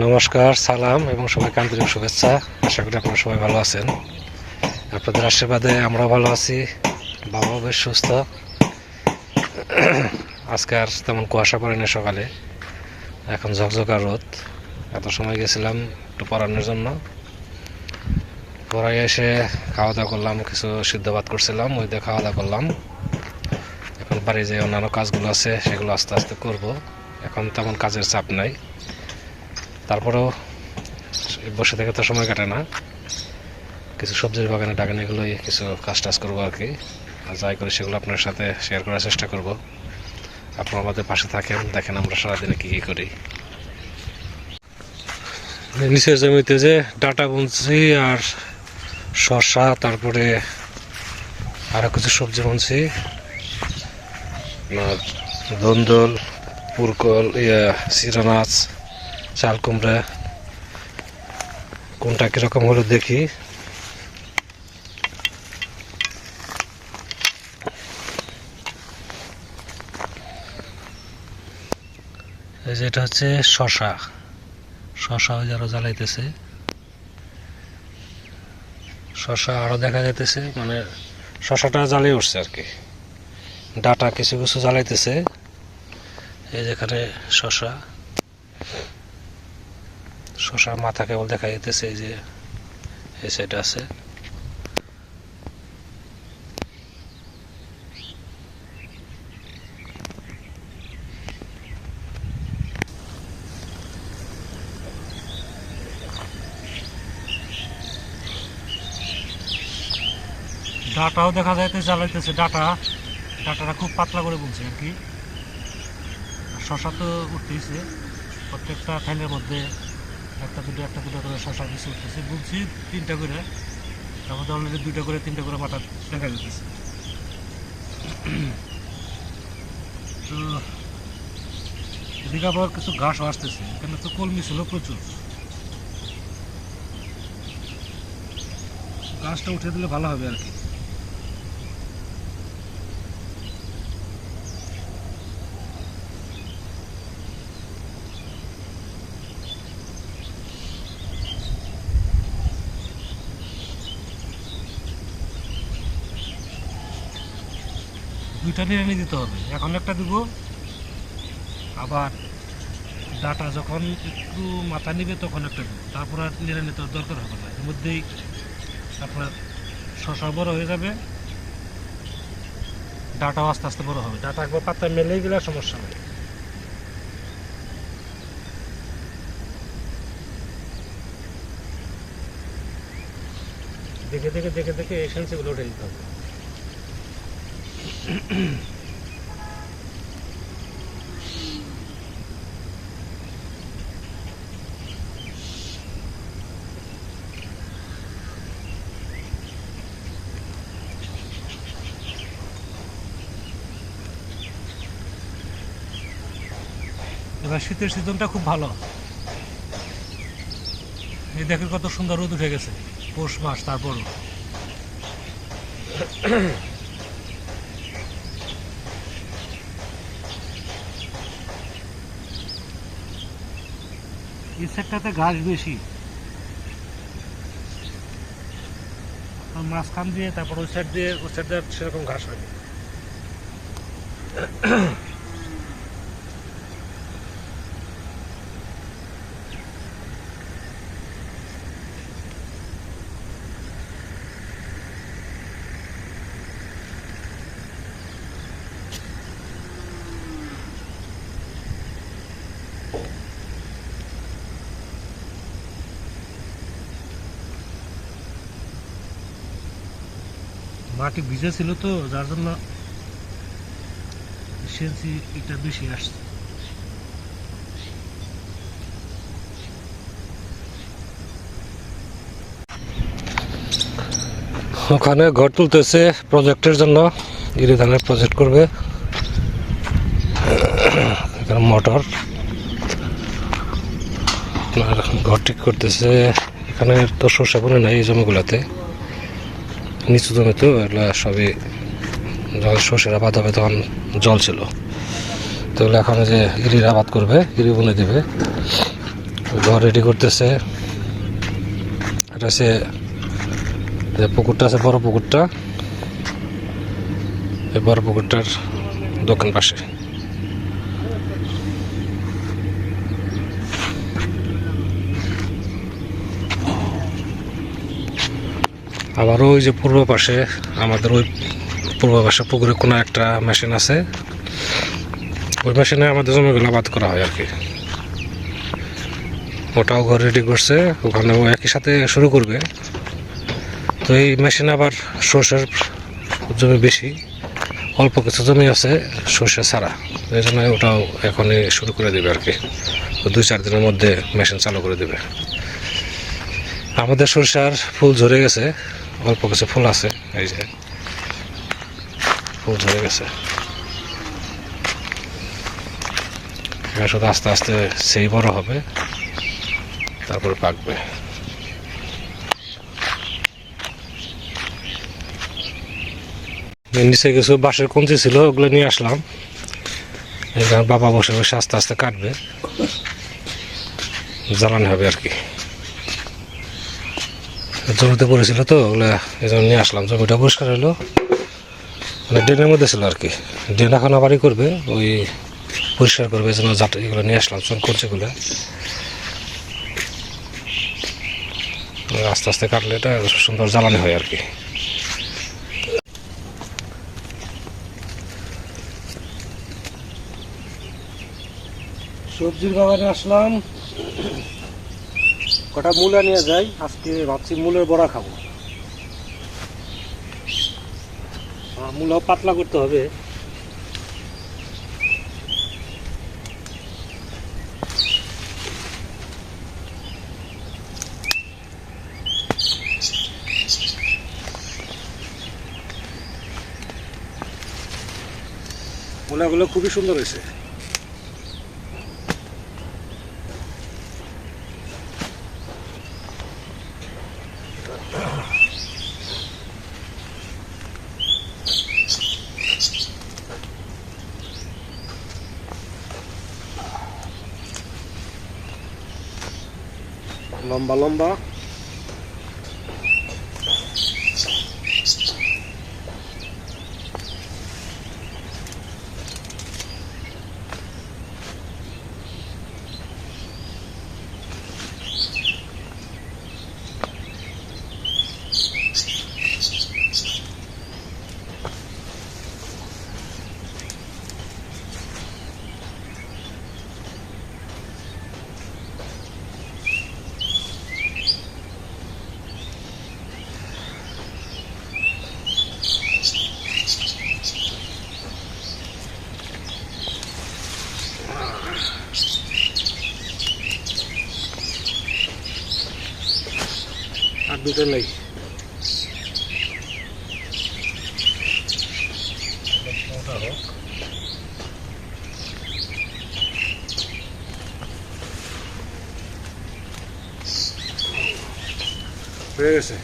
নমস্কার, সালাম এবং সবাইকে আন্তরিক শুভেচ্ছা। আশা করি আপনারা সবাই ভালো আছেন। আপনাদের আশীর্বাদে আমরা ভালো আছি, বাবাও বেশ সুস্থ। আজকে আর তেমন কুয়াশা পড়েনি সকালে, এখন ঝকঝকা রোদ। এত সময় গেছিলাম একটু পড়ানোর জন্য। পড়াই এসে খাওয়া দাওয়া করলাম, কিছু সিদ্ধ ভাত করছিলাম, ওই দিয়ে খাওয়া দাওয়া করলাম। এখন বাড়ি যে অন্যান্য কাজগুলো আছে, সেগুলো আস্তে আস্তে করব। এখন তেমন কাজের চাপ নাই। তারপরেও বসে থেকে তো সময় কাটে না। কিছু সবজির বাগানে টাগানে এগুলোই কিছু কাজ টাজ করব আর কি। আর যাই করি সেগুলো আপনার সাথে শেয়ার করার চেষ্টা করব। আপনারা আমাদের পাশে থাকেন, দেখেন আমরা সারাদিনে কী কী করি। নিচের জমিতে যে ডাটা বুনছি আর শসা, তারপরে আরও কিছু সবজি বুনছি। ধন্দল, পুরকল, ইয়া সিরা মাছ চাল, কুমড়া, কোনটা কীরকম হলো দেখি। এই যে এটা হচ্ছে শশা। শশা ওই যারা জ্বালাইতেছে। শশা আরও দেখা যাইতেছে মানে শশাটা জ্বালিয়ে উঠছে আর কি। ডাটা কিছু কিছু জ্বালাইতেছে। এই যেখানে শশা। শশার মাথা কেবল দেখা যেতেছে এই যে, এই আছে। ডাটাও দেখা যাইতেছে জ্বালাইতেছে ডাটা। ডাটাটা খুব পাতলা করে বলছে আর কি। শশা তো উঠতেছে প্রত্যেকটা ফ্যানের মধ্যে একটা দুটো একটা দুটো করে শশা কিছু উঠতেছে। বুঝছি, তিনটা করে। তার মধ্যে অলরেডি দুইটা করে, তিনটা করে মাথা দেখা যেতেছে তো এদিকে আবার কিছু ঘাসও আসতেছে। এখানে তো কলমি ছিল প্রচুর। গাছটা উঠে দিলে ভালো হবে আর কি। দুইটা নিয়ে দিতে হবে। এখন একটা দিব। আবার ডাটা যখন একটু মাথা নিবে তখন একটা দিব। তারপর আর নিয়ে নিতে দরকার হবে না। এর মধ্যেই আপনার শশা বড় হয়ে যাবে। ডাটাও আস্তে আস্তে বড় হবে। ডাটা একবার পাতা মেলেই গেলে সমস্যা নেই। দেখে দেখে দেখে দেখে এসেন্সিগুলো উঠে দিতে হবে। এবার শীতের সিজনটা খুব ভালো। এই দেখেন কত সুন্দর রোদ উঠে গেছে, পৌষ মাস, তারপরও। এই সাইডটাতে ঘাস বেশি। মাঝখান দিয়ে, তারপর ওই সাইড দিয়ে, ওই সাইড দিয়ে সেরকম ঘাস হয়নি। মাটি ভিজে ছিল তো, যার জন্য সেন্সি এটা বেশি আসছে। ওখানে ঘর তুলতেছে প্রজেক্টের জন্য, ইরি ধানের প্রজেক্ট করবে। এখানে মোটর আপনার ঘর ঠিক করতেছে। এখানে তো শস্য বনে নাই এই জমিগুলোতে। নিচু জমি তো এগুলো সবই যখন শস্যের আবাদ হবে তখন জল ছিল। তো এখন যে ইরির আবাদ করবে, ইরি বুনে দেবে। ঘর রেডি করতেছে। এটা সে যে পুকুরটা আছে, বড় পুকুরটা। এই বড় পুকুরটার দোকান পাশে। আবার ওই যে পূর্ব পাশে, আমাদের ওই পূর্ব পাশে পুকুরে কোনো একটা মেশিন আছে। ওই মেশিনে আমাদের জমিগুলো বাদ করা হয় আর কি ওটাও ঘর রেডি করছে, ওখানেও একই সাথে শুরু করবে। তো এই মেশিন আবার সর্ষের জমি বেশি, অল্প কিছু জমি আছে সর্ষে ছাড়া এই জন্য ওটাও এখনই শুরু করে দেবে আর কি দুই চার দিনের মধ্যে মেশিন চালু করে দেবে। আমাদের সরষার ফুল ঝরে গেছে, অল্প কিছু ফুল আছে, এই যে ফুল ঝরে গেছে। শুধু আস্তে আস্তে সেই বড় হবে, তারপরে পাকবে। নিচে কিছু বাঁশের কঞ্চি ছিল, ওগুলো নিয়ে আসলাম। বাবা বসে বসে আস্তে আস্তে কাটবে। জ্বালানি হবে আর কি। জমিতে পড়েছিল তো, ওগুলো এই জন্য নিয়ে আসলাম। জমিটা পরিষ্কার হলো মানে ড্রেনের মধ্যে ছিল আর কি। ড্রেন এখন আবারই করবে, ওই পরিষ্কার করবে এই জন্য এগুলো নিয়ে আসলাম সব করছেগুলো আস্তে আস্তে কাটলে এটা সুন্দর জ্বালানি হয় আর কি। সবজির বাগানে আসলাম। কটা মূলা নিয়ে যাই, আজকে ভাবছি মূলের বড়া খাব। মূলাও পাতলা করতে হবে। মূলাগুলো খুবই সুন্দর হয়েছে। Balamba. দুটো নেই হয়ে গেছে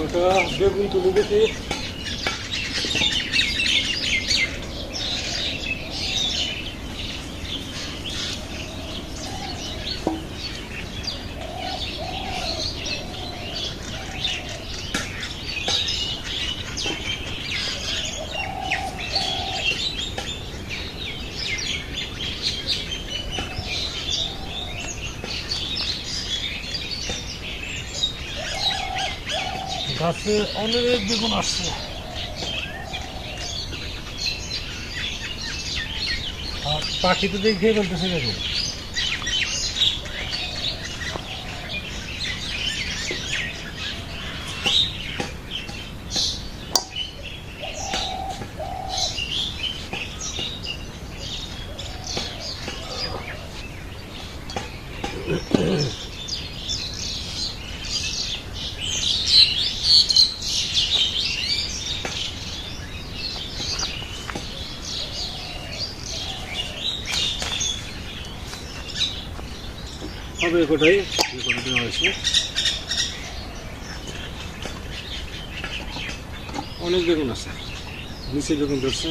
ওটা বেগুন তুলে দেখি গাছে অনেক বেগুন আসছে। আর পাখি তো দেখে বলতেছে বেগুন হবে এ কোটাই এ কোটা দেওয়া হয়েছে অনেক বেগুন আছে নিচে বেগুন ধরছে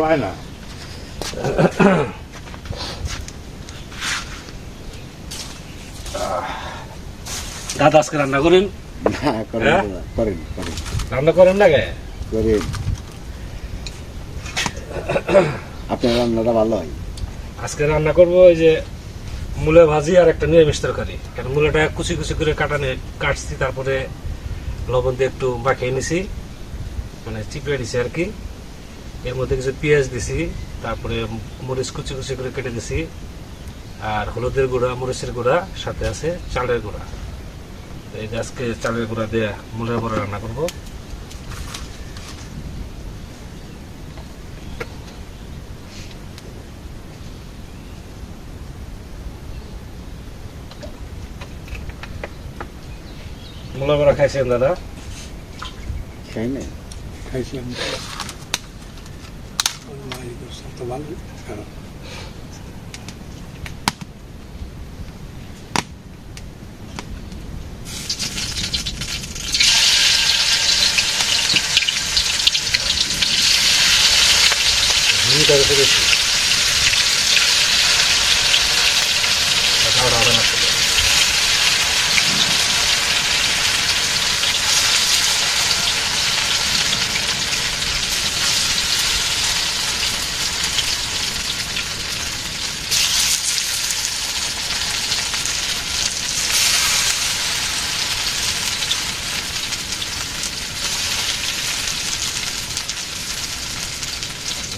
হয় দাদা আজকে রান্না করেন? না করেন হ্যাঁ? করেন করেন। রান্না করেন না করেন। আপনার রান্নাটা ভালো হয়? আজকে রান্না করব ওই যে মূলা ভাজি আর একটা নিরামিষ তরকারি। কারণ মূলাটা কুচি কুচি করে কাটানে কাটছি তারপরে লবণ দিয়ে একটু মাখিয়ে নিছি। মানে চিপড়ে দিছি আর কি। এর মধ্যে কিছু পেঁয়াজ দিছি তারপরে মরিচ কুচি কুচি করে কেটে দিছি। আর হলুদের গুঁড়া মরিচের গুঁড়া সাথে আছে চালের গুঁড়া। এই আজকে চালের গুঁড়া দিয়ে মূলের বড়া রান্না করব। মূলা বড়া খাইছেন দাদা? খাই না খাইছি আমি আল্লাহ, এই করছে, তো ভালো। খারাপ ঝুঁটা রেখে দিচ্ছি খাওয়া হবে না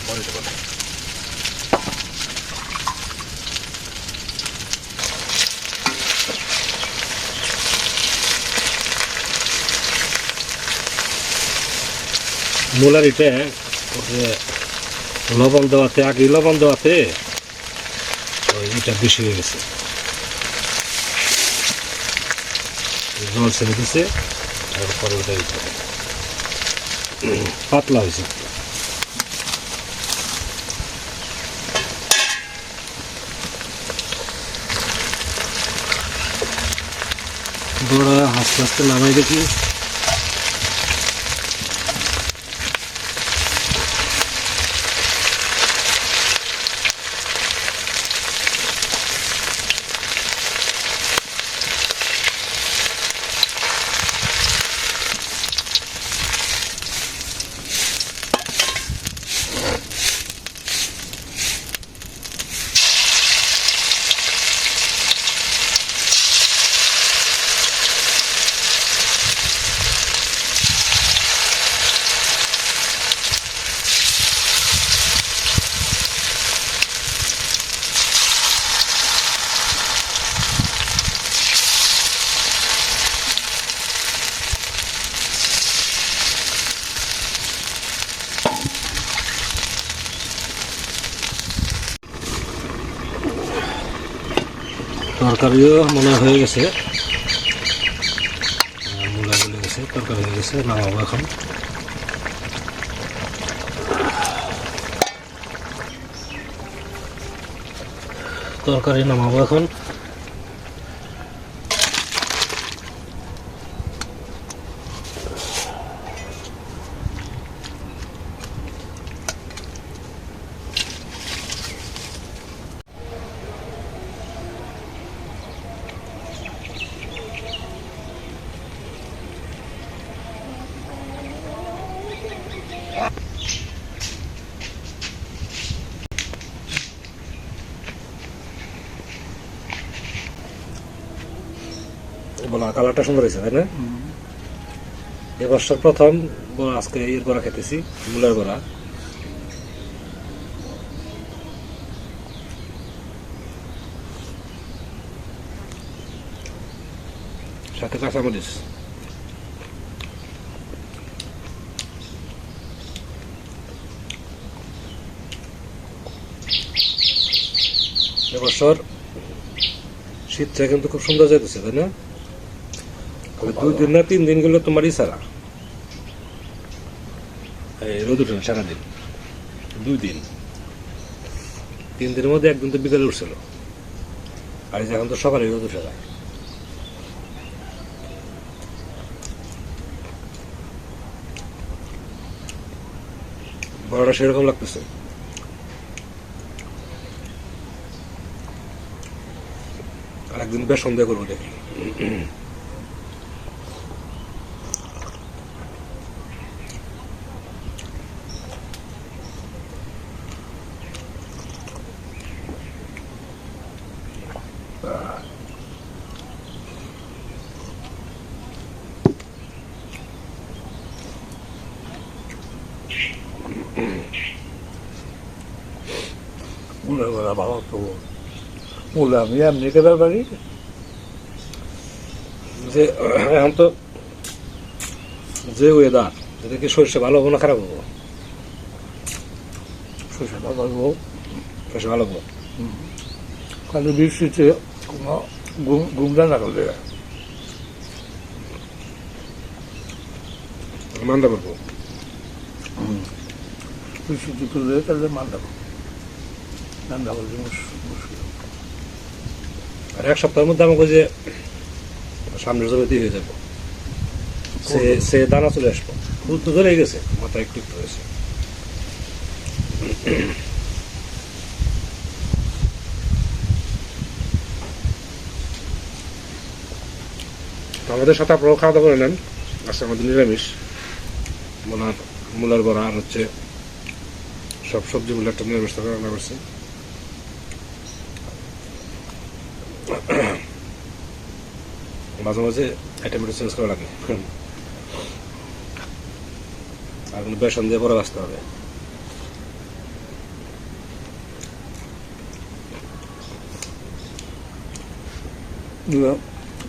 পরে দেবো না। মূলার ইটে লবণ দেওয়াতে, আগে লবণ দেওয়াতে ওই ইটা বেশি হয়ে গেছে। জল ছেড়ে দিছে, তারপরে ওটা পাতলা হয়েছে। বড়া আস্তে আস্তে নামাই দেখি। তরকারিও মনে হয় গেছে। মূলা গলে গেছে তরকারি হয়ে গেছে, নামাবো এখন। তরকারি নামাবো এখন। বলা কালারটা সুন্দর হয়েছে, তাই না? এবছর প্রথম আজকে এর বড়া খেতেছি, মূলের বড়া। সাথে কাঁচামরিচ। এবছর শীতটা কিন্তু খুব সুন্দর যাইতেছে, তাই না? তবে দুই দিন না তিন দিন গেলে তোমারই সারা। এই রোদ উঠে না সারাদিন? দুই দিন। তিন দিনের মধ্যে একদিন তো বিকেলে উঠছিল। আর এখন তো সকালে রোদ উঠে যায়। বড়টা সেরকম লাগতেছে। আর একদিন বেশ সন্দেহ করব দেখি। বেলা ভালো তো মূলে আমি এমনি খেতে পারি যে এখন তো যে ওয়েদার এটা কি সরষে ভালো হব না খারাপ হব শোষণটা করব সরষে ভালো হব খালি বৃষ্টিতে কোনো ঘুম ঘুমটা না করলে মান্দা তাহলে মান্দা করলে মুশ- মুশকিল আর এক সপ্তাহের মধ্যে আমাকে যে সামনের জমিতে হয়ে যাব। সে সে দানা চলে আসব ফুল তো ধরে গেছে মাথা একটু একটু হয়েছে। আমাদের সাথে আপনারাও খাওয়া দাওয়া করে নেন। আজকে আমাদের নিরামিষ। মূলার মূলার বড়া আর হচ্ছে সব সবজি মিলে একটা নিরামিষ তরকারি রান্না করছি। মাঝে মাঝে আইটেমটা চেঞ্জ করা লাগে। আর কোনো বেসন দিয়ে পরে বাঁচতে হবে।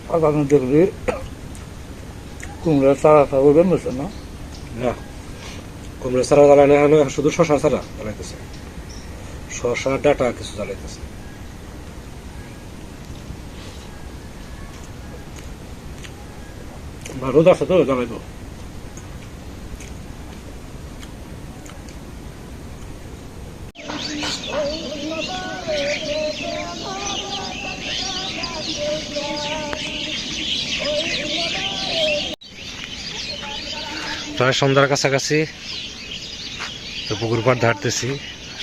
আগামী কুমড়া তারা থাকবে মেশে না? না। কুমড়ো ছাড়া জ্বালানো শুধু শশা ছাড়া জ্বালাইতেছে। শশা, ডাটা কিছু জ্বালাইতেছে। রোদ আছে তো, জ্বালাইবো। প্রায় সন্ধ্যার কাছাকাছি তো পুকুর পাড় হাঁটতেছি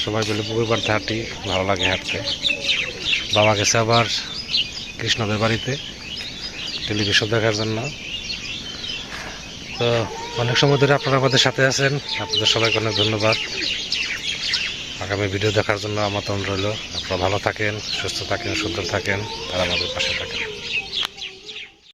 সবাই মিলে পুকুর পাড় হাঁটি ভালো লাগে হাঁটতে। বাবা গেছে আবার কৃষ্ণদের বাড়িতে, টেলিভিশন দেখার জন্য। তো অনেক সময় ধরে আপনারা আমাদের সাথে আছেন, আপনাদের সবাইকে অনেক ধন্যবাদ। আগামী ভিডিও দেখার জন্য আমার আমন্ত্রণ রইল। আপনারা ভালো থাকেন, সুস্থ থাকেন, সুন্দর থাকেন, আর আমাদের পাশে থাকেন।